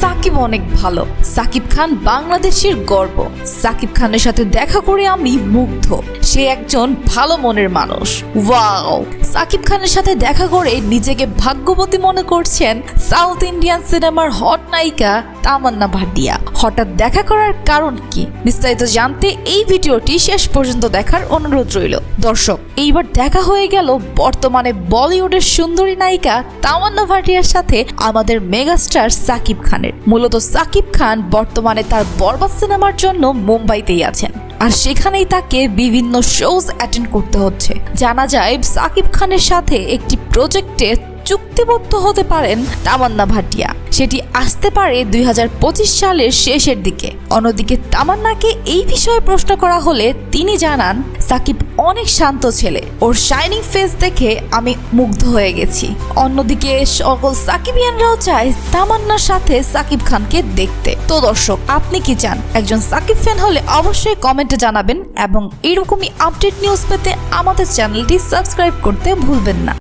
সাকিব অনেক ভালো। সাকিব খান বাংলাদেশের গর্ব। সাকিব খানের সাথে দেখা করে আমি মুগ্ধ। সে একজন ভালো মনের মানুষ। ওয়াও! সাকিব খানের সাথে দেখা করে নিজেকে ভাগ্যবতী মনে করছেন সাউথ ইন্ডিয়ান সিনেমার হট নায়িকা তামান্না ভাটিয়া। হঠাৎ দেখা করার কারণ কি? বিস্তারিত জানতে এই ভিডিওটি শেষ পর্যন্ত দেখার অনুরোধ রইল। দর্শক, এইবার দেখা হয়ে গেল বর্তমানে বলিউডের সুন্দরী নায়িকা তামান্না ভাটিয়ার সাথে আমাদের মেগাস্টার সাকিব খানের। মূলত সাকিব খান বর্তমানে তার বরবাদ সিনেমার জন্য মুম্বাইতেই আছেন। আর সেখানেই তাকে বিভিন্ন শোজ অ্যাটেন্ড করতে হচ্ছে। জানা যায়, সাকিব খানের সাথে একটি প্রজেক্টে চুক্তিবদ্ধ হতে পারেন তামান্না ভাটিয়া। সেটি আসতে পারে দুই হাজার পঁচিশ সালের শেষের দিকে। অন্যদিকে তামান্নাকে এই বিষয়ে প্রশ্ন করা হলে তিনি জানান, সাকিব অনেক শান্ত ছেলে। ওর শাইনিং ফেস দেখে আমি মুগ্ধ হয়ে গেছি। অন্যদিকে সকল সাকিবিয়ানরাও চায় তামান্নার সাথে সাকিব খানকে দেখতে। তো দর্শক, আপনি কি চান? একজন সাকিব ফ্যান হলে অবশ্যই কমেন্টে জানাবেন এবং এরকমই আপডেট নিউজ পেতে আমাদের চ্যানেলটি সাবস্ক্রাইব করতে ভুলবেন না।